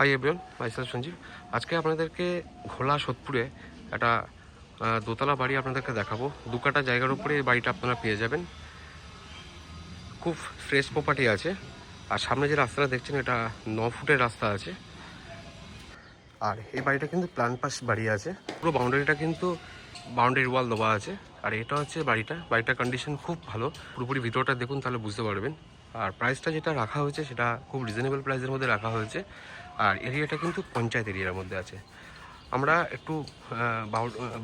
High everyone micellar Sanjeev আজকে আপনাদেরকে ঘোলা সোদপুরে একটা দোতলা বাড়ি আপনাদেরকে দেখাবো। দু কাটা জায়গার উপরে এই বাড়িটা আপনারা পেয়ে যাবেন। খুব ফ্রেশ প্রপার্টি আছে। আর সামনে যে রাস্তাটা দেখছেন, এটা ন ফুটের রাস্তা আছে। আর এই বাড়িটা কিন্তু প্ল্যান পাস বাড়ি আছে। পুরো বাউন্ডারিটা কিন্তু বাউন্ডারি ওয়াল দেওয়া আছে। আর এটা হচ্ছে বাড়িটা। বাড়িটার কন্ডিশন খুব ভালো। পুরোপুরি ভিতরটা দেখুন, তাহলে বুঝতে পারবেন। আর প্রাইসটা যেটা রাখা হয়েছে, সেটা খুব রিজনেবল প্রাইসের মধ্যে রাখা হয়েছে। আর এরিয়াটা কিন্তু পঞ্চায়েত এরিয়ার মধ্যে আছে। আমরা একটু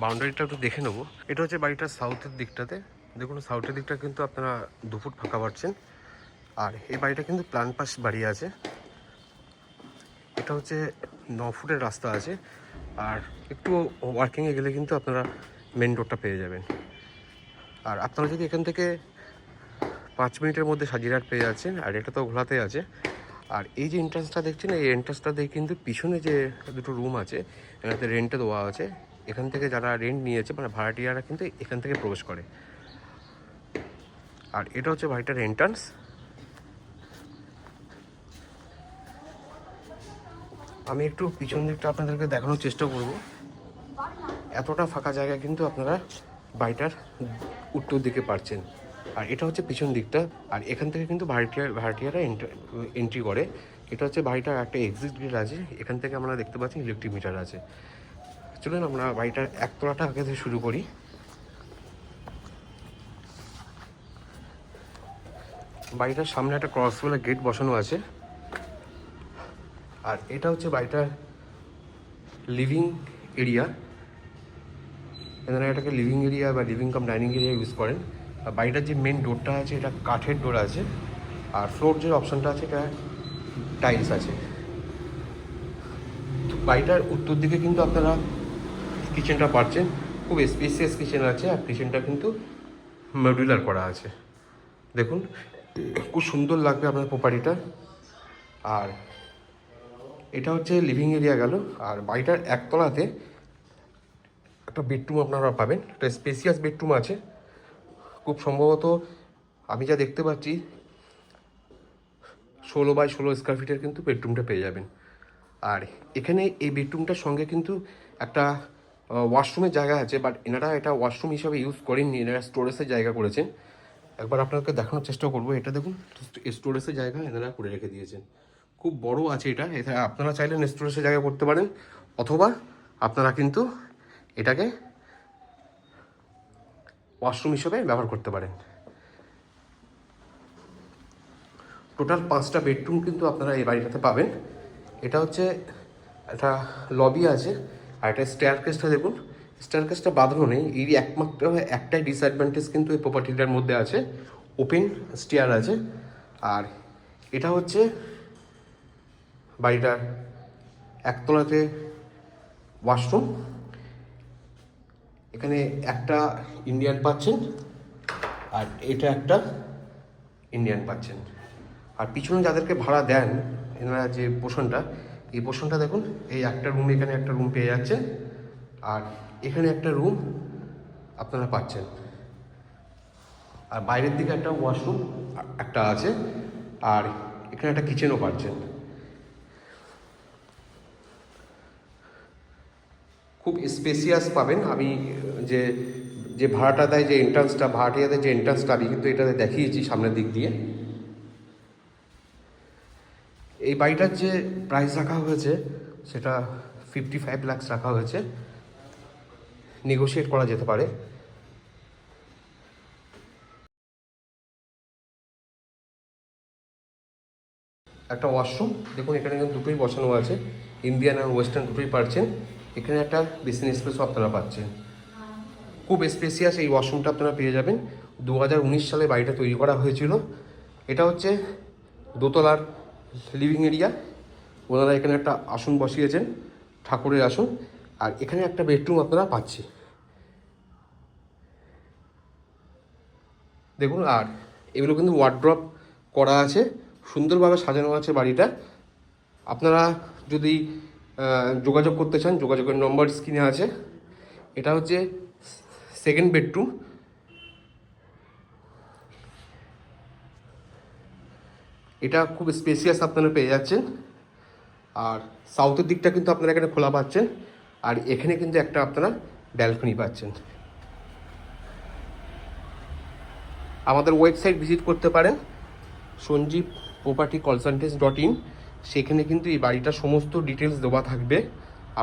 বাউন্ডারিটা একটু দেখে নেব। এটা হচ্ছে বাড়িটার সাউথের দিকটাতে। দেখুন সাউথের দিকটা কিন্তু আপনারা দু ফুট ফাঁকা পাচ্ছেন। আর এই বাড়িটা কিন্তু প্ল্যান পাস বাড়ি আছে। এটা হচ্ছে ন ফুটের রাস্তা আছে। আর একটু ওয়ার্কিংয়ে গেলে কিন্তু আপনারা মেন রোডটা পেয়ে যাবেন। আর আপনারা যদি এখান থেকে পাঁচ মিনিটের মধ্যে সাজিরাট পেয়ে যাচ্ছেন, আর এটা তো ঘোলাতে আছে। আর এই যে এন্ট্রান্সটা দেখছেন, এই এন্ট্রান্সটা দিয়ে কিন্তু পিছনে যে দুটো রুম আছে এখানে রেন্টে দেওয়া আছে, এখান থেকে যারা রেন্ট নিয়েছে মানে ভাড়াটিয়ারা কিন্তু এখান থেকে প্রবেশ করে। আর এটা হচ্ছে বাড়িটার এন্ট্রান্স আমি একটু পিছন দিকটা আপনাদেরকে দেখানোর চেষ্টা করব। এতটা ফাঁকা জায়গা কিন্তু আপনারা বাড়িটার উত্তর দিকে পারছেন। আর এটা হচ্ছে পিছন দিকটা, আর এখান থেকে কিন্তু ভাড়াটিয়া ভাড়াটিয়ারা এন্ট্রি করে। এটা হচ্ছে বাড়িটার একটা এক্সিট গেট আছে, এখান থেকে আমরা দেখতে পাচ্ছি ইলেকট্রিক মিটার আছে। চলুন আমরা বাড়িটার একতলাটা আগে থেকে শুরু করি। বাড়িটার সামনে একটা ক্রস বলে গেট বসানো আছে। আর এটা হচ্ছে বাড়িটার লিভিং এরিয়া এনারা এটাকে লিভিং এরিয়া বা living cum dining area use করেন। বাড়িটার যে মেন ডোরটা আছে, এটা কাঠের ডোর আছে। আর ফ্লোর যে অপশনটা আছে, এটা টাইলস আছে। বাড়িটার উত্তর দিকে কিন্তু আপনারা কিচেনটা পাচ্ছেন। খুব স্পেসিয়াস কিচেন আছে আর কিচেনটা কিন্তু মডিউলার করা আছে। দেখুন, খুব সুন্দর লাগবে আপনার প্রপার্টিটা আর এটা হচ্ছে লিভিং এরিয়া গেল। আর বাড়িটার একতলাতে একটা বেডরুম আপনারা পাবেন। একটা স্পেসিয়াস বেডরুম আছে। খুব সম্ভবত আমি যা দেখতে পাচ্ছি, ষোলো বাই ষোলো স্কোয়ার ফিটের কিন্তু বেডরুমটা পেয়ে যাবেন। আর এখানে এই বেডরুমটার সঙ্গে কিন্তু একটা ওয়াশরুমের জায়গা আছে বাট এনারা এটা ওয়াশরুম হিসাবে ইউজ করেননি, এনারা স্টোরেজের জায়গা করেছেন। একবার আপনাকে দেখানোর চেষ্টা করব, এটা দেখুন স্টোরেজের জায়গা এনারা করে রেখে দিয়েছেন। খুব বড় আছে এটা এটা আপনারা চাইলে স্টোরেজের জায়গা করতে পারেন, অথবা আপনারা কিন্তু এটাকে ওয়াশরুম হিসেবে ব্যবহার করতে পারেন। টোটাল পাঁচটা বেডরুম কিন্তু আপনারা এই বাড়িটাতে পাবেন। এটা হচ্ছে একটা লবি আছে আর একটা স্টেয়ার কেসটা দেখুন। স্টেয়ার কেসটা বাঁধানো নেই এই একমাত্র একটাই ডিসঅ্যাডভান্টেজ কিন্তু এই প্রপার্টিটার মধ্যে আছে। ওপেন স্টেয়ার আছে। আর এটা হচ্ছে বাড়িটার একতলাতে ওয়াশরুম এখানে একটা ইন্ডিয়ান পাচ্ছেন আর এটা একটা ইন্ডিয়ান পাচ্ছেন। আর পিছনে যাদেরকে ভাড়া দেন, এনারা যে পোষণটা, এই পোষণটা দেখুন, এই একটা রুম এখানে একটা রুম পেয়ে যাচ্ছেন। আর এখানে একটা রুম আপনারা পাচ্ছেন। আর বাইরের দিকে একটা ওয়াশরুম একটা আছে। আর এখানে একটা কিচেনও পাচ্ছেন। খুব স্পেসিয়াস পাবেন। আমি, যে যে ভাড়াটা দেয়, যে এন্ট্রান্সটা ভাড়াটিয়াদের যে এন্ট্রান্সটা আমি কিন্তু এটাতে দেখিয়েছি সামনের দিক দিয়ে। এই বাড়িটার যে প্রাইস রাখা হয়েছে, সেটা ফিফটি ফাইভ লাক্স রাখা হয়েছে। নেগোশিয়েট করা যেতে পারে। একটা ওয়াশরুম দেখুন এখানে কিন্তু দুটোই বসানো আছে। ইন্ডিয়ান আর ওয়েস্টার্ন দুটোই পাচ্ছেন এখানে একটা বেসিন স্পেসও আপনারা পাচ্ছেন। খুব স্পেসিয়াস এই ওয়াশরুমটা আপনারা পেয়ে যাবেন। দু হাজার উনিশ সালে বাড়িটা তৈরি করা হয়েছিল। এটা হচ্ছে দোতলার লিভিং এরিয়া। ওনারা এখানে একটা আসন বসিয়েছেন, ঠাকুরের আসন। আর এখানে একটা বেডরুম আপনারা পাচ্ছি দেখুন, আর এগুলো কিন্তু ওয়ার্ড্রপ করা আছে। সুন্দরভাবে সাজানো আছে বাড়িটা। আপনারা যদি যোগাযোগ করতে চান, যোগাযোগের নম্বর স্ক্রিনে আছে। এটা হচ্ছে সেকেন্ড বেডরুম এটা খুব স্পেসিয়াস আপনারা পেয়ে যাচ্ছেন। আর সাউথের দিকটা কিন্তু আপনারা এখানে খোলা পাচ্ছেন। আর এখানে কিন্তু একটা আপনারা ব্যালকনি পাচ্ছেন। আমাদের ওয়েবসাইট ভিজিট করতে পারেন। Sanjeev property consultants dot in সেখানে কিন্তু এই বাড়িটার সমস্ত ডিটেলস দেওয়া থাকবে।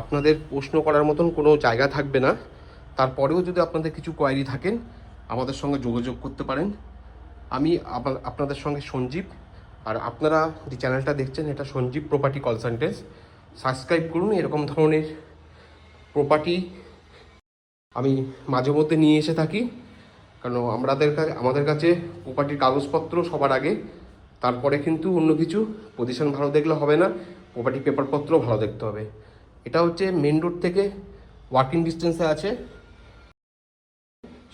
আপনাদের প্রশ্ন করার মতন কোনো জায়গা থাকবে না। তারপরেও যদি আপনাদের কিছু কোয়ারি থাকেন, আমাদের সঙ্গে যোগাযোগ করতে পারেন। আমি আপনাদের সঙ্গে সঞ্জীব। আর আপনারা যে চ্যানেলটা দেখছেন, এটা সঞ্জীব প্রপার্টি কনসালটেন্স সাবস্ক্রাইব করুন এরকম ধরনের প্রপার্টি আমি মাঝে মধ্যে নিয়ে এসে থাকি। কারণ আমাদের কাছে আমাদের কাছে প্রপার্টির কাগজপত্র সবার আগে। তারপরে কিন্তু অন্য কিছু পজিশন ভালো দেখলে হবে না প্রপার্টি পেপারপত্র ভালো দেখতে হবে। এটা হচ্ছে মেন রোড থেকে ওয়াকিং ডিস্টেন্সে আছে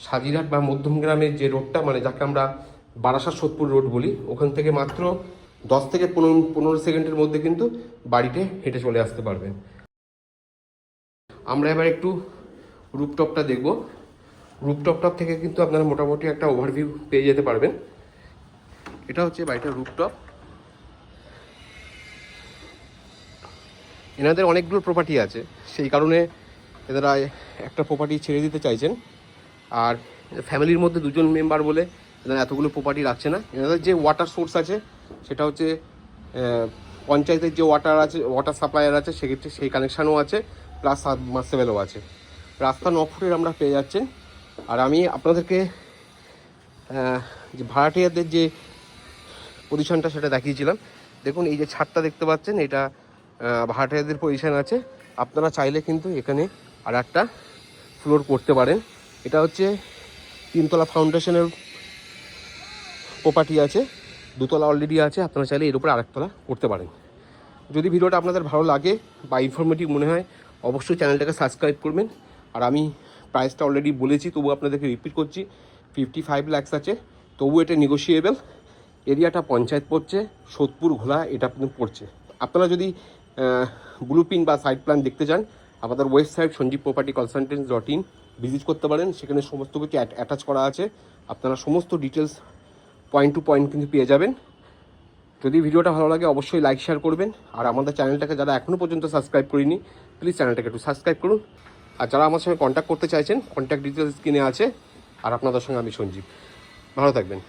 সাজিরহাট বা মধ্যম গ্রামের যে রোডটা মানে যাকে আমরা বারাসাত সোদপুর রোড বলি, ওখান থেকে মাত্র দশ থেকে পনেরো পনেরো সেকেন্ডের মধ্যে কিন্তু বাড়িতে হেঁটে চলে আসতে পারবেন। আমরা এবার একটু রুপটপটা দেখব। রুপটপটপ থেকে কিন্তু আপনারা মোটামুটি একটা ওভারভিউ পেয়ে যেতে পারবেন। এটা হচ্ছে বাড়িটার রুপটপ এনাদের অনেকগুলো প্রপার্টি আছে, সেই কারণে এনারা একটা প্রপার্টি ছেড়ে দিতে চাইছেন। আর ফ্যামিলির মধ্যে দুজন মেম্বার বলে এনারা এতগুলো প্রপার্টি রাখছে না। এনাদের যে ওয়াটার সোর্স আছে, সেটা হচ্ছে পঞ্চায়েতের যে ওয়াটার আছে ওয়াটার সাপ্লায়ার আছে, সেক্ষেত্রে সেই কানেকশানও আছে প্লাস সাবমার্সেবেলও আছে। রাস্তা ন ফুটের আমরা পেয়ে যাচ্ছেন। আর আমি আপনাদেরকে যে ভাড়াটিয়াদের যে পজিশনটা সেটা দেখিয়েছিলাম। দেখুন, এই যে ছাদটা দেখতে পাচ্ছেন, এটা ভাড়াটিয়াদের পজিশন আছে। আপনারা চাইলে কিন্তু এখানে আর একটা ফ্লোর করতে পারেন। এটা হচ্ছে তিনতলা ফাউন্ডেশনের প্রপার্টি আছে। দুতলা অলরেডি আছে। আপনারা চাইলে এর উপরে আরেকতলা করতে পারেন। যদি ভিডিওটা আপনাদের ভালো লাগে বা ইনফরমেটিভ মনে হয়, অবশ্যই চ্যানেলটাকে সাবস্ক্রাইব করবেন। আর আমি প্রাইসটা অলরেডি বলেছি তবু আপনাদেরকে রিপিট করছি ফিফটি ফাইভ ল্যাক্স আছে। তবু এটা নেগোসিয়েবল এরিয়াটা পঞ্চায়েত পড়ছে, সোদপুর, ঘোলা, এটা পড়ছে। আপনারা যদি ব্লু প্রিন্ট বা সাইড প্ল্যান দেখতে চান, আমাদের website Sanjeev property consultants dot in visit করতে পারেন। সেখানে সমস্ত কিছু অ্যাটাচ করা আছে। আপনারা সমস্ত ডিটেলস পয়েন্ট টু পয়েন্ট কিন্তু পেয়ে যাবেন। যদি ভিডিওটা ভালো লাগে, অবশ্যই লাইক শেয়ার করবেন। আর আমাদের চ্যানেলটাকে যারা এখনও পর্যন্ত সাবস্ক্রাইব করিনি প্লিজ চ্যানেলটাকে একটু সাবস্ক্রাইব করুন। আর যারা আমার সঙ্গে কন্ট্যাক্ট করতে চাইছেন কন্ট্যাক্ট ডিটেলস কিনে আছে। আর আপনাদের সঙ্গে আমি সঞ্জীব। ভালো থাকবেন।